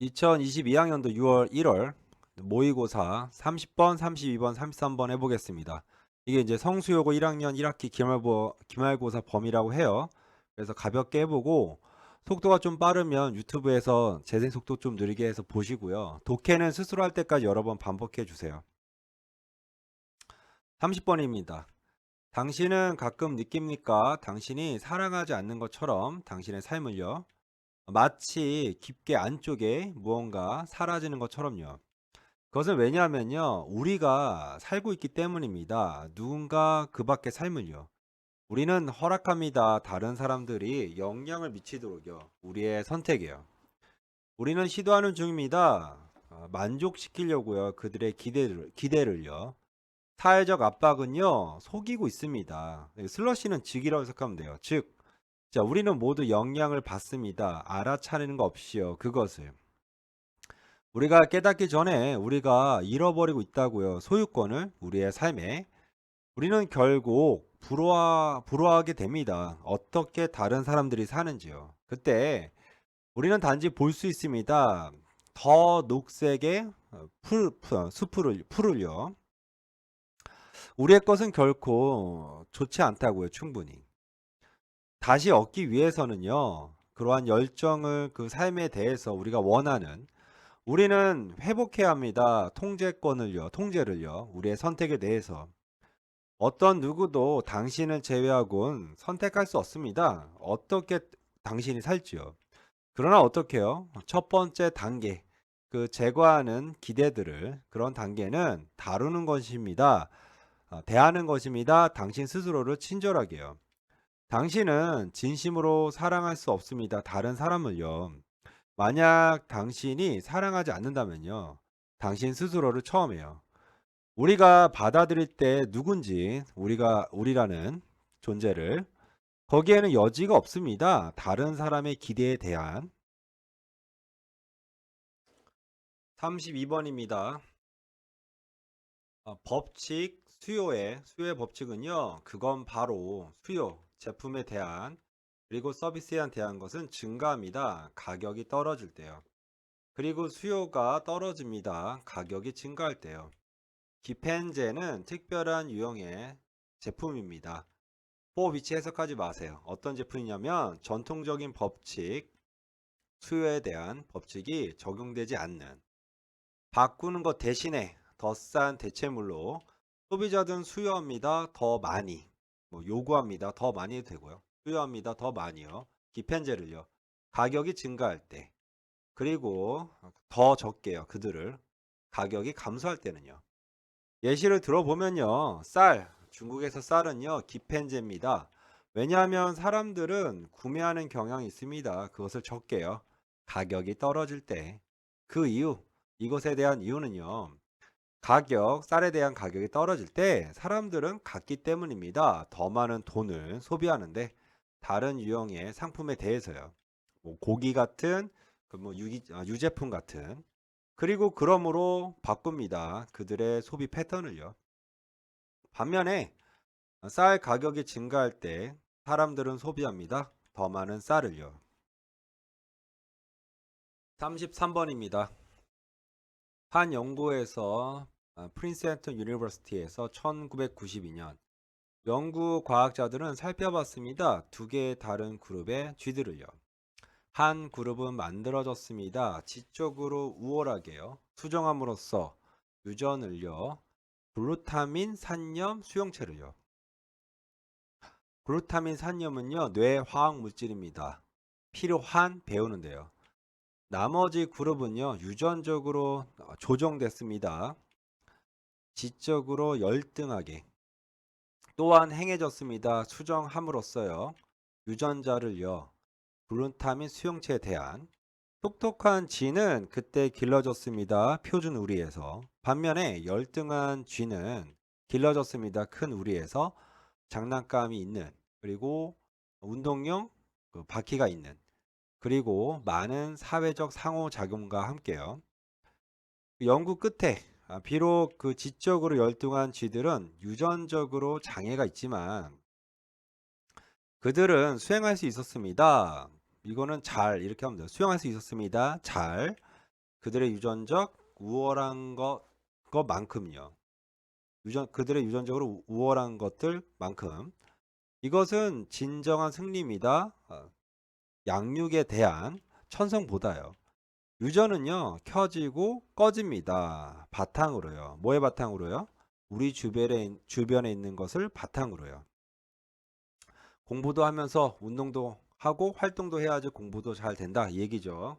2022학년도 6월 1월 모의고사 30번, 32번, 33번 해보겠습니다. 이게 이제 성수요고 1학년 1학기 기말고, 기말고사 범위라고 해요. 그래서 가볍게 해보고 속도가 좀 빠르면 유튜브에서 재생 속도 좀 느리게 해서 보시고요. 독해는 스스로 할 때까지 여러 번 반복해 주세요. 30번입니다. 당신은 가끔 느낍니까? 당신이 사랑하지 않는 것처럼 당신의 삶을요. 마치 깊게 안쪽에 무언가 사라지는 것처럼요. 그것은 왜냐하면요. 우리가 살고 있기 때문입니다. 누군가 그 밖의 삶을요. 우리는 허락합니다. 다른 사람들이 영향을 미치도록요. 우리의 선택이에요. 우리는 시도하는 중입니다. 어, 만족시키려고요. 그들의 기대를, 기대를요. 사회적 압박은요. 속이고 있습니다. 슬러시는 즉이라고 해석하면 돼요. 즉, 자, 우리는 모두 영향을 받습니다. 알아차리는 거 없이요. 그것을. 우리가 깨닫기 전에 우리가 잃어버리고 있다고요. 소유권을 우리의 삶에. 우리는 결국 불화, 불화하게 됩니다. 어떻게 다른 사람들이 사는지요. 그때 우리는 단지 볼 수 있습니다. 더 녹색의 어, 풀, 풀, 숲을, 풀을요. 우리의 것은 결코 좋지 않다고요. 충분히. 다시 얻기 위해서는요. 그러한 열정을 그 삶에 대해서 우리가 원하는 우리는 회복해야 합니다. 통제권을요. 통제를요. 우리의 선택에 대해서 어떤 누구도 당신을 제외하고는 선택할 수 없습니다. 어떻게 당신이 살지요. 그러나 어떻게요? 첫 번째 단계 그 제거하는 기대들을 그런 단계는 다루는 것입니다. 어, 대하는 것입니다. 당신 스스로를 친절하게요. 당신은 진심으로 사랑할 수 없습니다. 다른 사람을요. 만약 당신이 사랑하지 않는다면요. 당신 스스로를 처음 해요. 우리가 받아들일 때 누군지 우리가 우리라는 존재를 거기에는 여지가 없습니다. 다른 사람의 기대에 대한 32번입니다. 어, 법칙 수요의 수요의 법칙은요. 그건 바로 수요 제품에 대한 그리고 서비스에 대한 것은 증가합니다. 가격이 떨어질 때요. 그리고 수요가 떨어집니다. 가격이 증가할 때요. 기펜제는 특별한 유형의 제품입니다. 포 위치 해석하지 마세요. 어떤 제품이냐면 전통적인 법칙, 수요에 대한 법칙이 적용되지 않는 바꾸는 것 대신에 더 싼 대체물로 소비자들은 수요합니다. 더 많이 뭐 요구합니다. 더 많이 되고요. 수요합니다. 더 많이요. 기펜제를요. 가격이 증가할 때 그리고 더 적게요. 그들을 가격이 감소할 때는요. 예시를 들어보면요. 쌀, 중국에서 쌀은요. 기펜제입니다. 왜냐하면 사람들은 구매하는 경향이 있습니다. 그것을 적게요. 가격이 떨어질 때. 그 이유, 이것에 대한 이유는요. 가격, 쌀에 대한 가격이 떨어질 때 사람들은 같기 때문입니다. 더 많은 돈을 소비하는데 다른 유형의 상품에 대해서요. 뭐 고기 같은 그뭐 유제품 같은 그리고 그러므로 바꿉니다. 그들의 소비 패턴을요. 반면에 쌀 가격이 증가할 때 사람들은 소비합니다. 더 많은 쌀을요. 33번입니다. 한 연구에서 프린스턴 유니버시티에서 1992년 연구 과학자들은 살펴봤습니다. 두 개의 다른 그룹의 쥐들을요. 한 그룹은 만들어졌습니다. 지적으로 우월하게요. 수정함으로써 유전을요. 글루타민 산염 수용체를요. 글루타민 산염은요. 뇌 화학 물질입니다. 필요한 배우는데요. 나머지 그룹은요. 유전적으로 조정됐습니다. 지적으로 열등하게 또한 행해졌습니다. 수정함으로써요. 유전자를요. 글루타민 수용체에 대한 똑똑한 쥐는 그때 길러졌습니다. 표준 우리에서. 반면에 열등한 쥐는 길러졌습니다. 큰 우리에서 장난감이 있는 그리고 운동용 그 바퀴가 있는 그리고 많은 사회적 상호작용과 함께요. 연구 끝에 아, 비록 그 지적으로 열등한 쥐들은 유전적으로 장애가 있지만 그들은 수행할 수 있었습니다. 이거는 잘 이렇게 하면 돼요. 수행할 수 있었습니다. 잘 그들의 유전적 우월한 것 것만큼요. 유전 그들의 유전적으로 우- 우월한 것들만큼 이것은 진정한 승리입니다. 어, 양육에 대한 천성보다요. 유전은요 켜지고 꺼집니다. 바탕으로요. 뭐의 바탕으로요? 우리 주변에 주변에 있는 것을 바탕으로요. 공부도 하면서 운동도 하고 활동도 해야지 공부도 잘 된다 이 얘기죠.